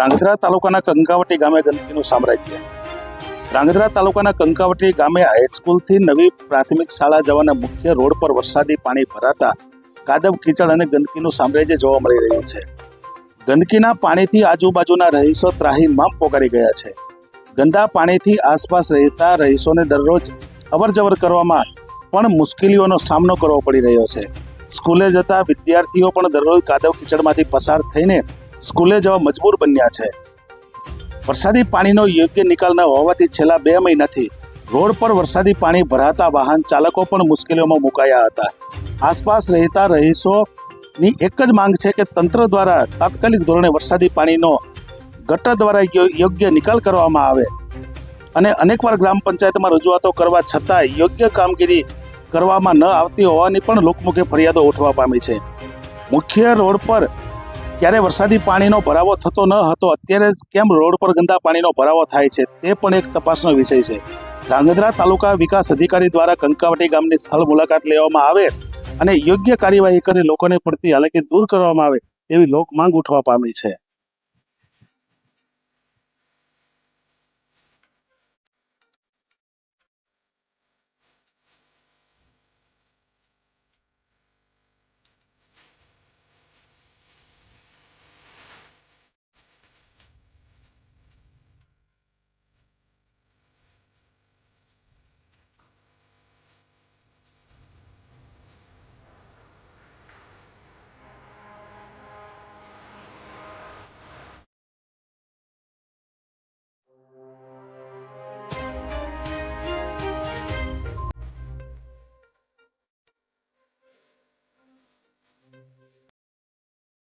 ધ્રાંગધ્રા તાલુકાના કંકાવટી ગામે ગંદકીનું સામ્રાજ્ય. ધ્રાંગધ્રા તાલુકાના કંકાવટી ગામે હાઈસ્કૂલથી નવી પ્રાથમિક શાળા જવાના મુખ્ય રોડ પર વરસાદી પાણી ભરાતા કાદવ, કીચડ અને ગંદકીનું સામ્રાજ્ય જોવા મળી રહ્યું છે. ગંદકીના પાણીથી આજુબાજુના રહીશો ત્રાહીમામ પોકારી ગયા છે. ગંદા પાણીથી આસપાસ રહેતા રહીશોને દરરોજ અવરજવર કરવામાં પણ મુશ્કેલીઓનો સામનો કરવો પડી રહ્યો છે. સ્કૂલે જતા વિદ્યાર્થીઓ પણ દરરોજ કાદવ, કીચડમાંથી પસાર થઈને સ્કૂલે જવા મજબૂર બન્યા છે. વરસાદી પાણીનો યોગ્ય નિકાલ ન હોવાથી છેલ્લા બે મહિનાથી રોડ પર વરસાદી પાણી ભરાતા વાહન ચાલકો પણ મુશ્કેલીઓમાં મુકાયા હતા. આસપાસ રહેતા રહીશોની એક જ માંગ છે કે તંત્ર દ્વારા તાત્કાલિક ધોરણે વરસાદી પાણીનો ગટર દ્વારા યોગ્ય નિકાલ કરવામાં આવે. અને અનેકવાર ગ્રામ પંચાયતમાં રજૂઆતો કરવા છતાં યોગ્ય કામગીરી કરવામાં ન આવતી હોવાની પણ લોકમુખે ફરિયાદો ઉઠવા પામી છે. મુખ્ય રોડ પર ક્યારે વરસાદી પાણીનો ભરાવો થતો ન હતો, અત્યારે કેમ રોડ પર ગંદા પાણીનો ભરાવો થાય છે, તે પણ એક તપાસનો વિષય છે. ધ્રાંગધ્રા તાલુકા વિકાસ અધિકારી દ્વારા કંકાવટી ગામની સ્થળ મુલાકાત લેવામાં આવે અને યોગ્ય કાર્યવાહી કરી લોકોને પડતી હાલાકી દૂર કરવામાં આવે, એવી લોક માંગ ઉઠવા પામી છે.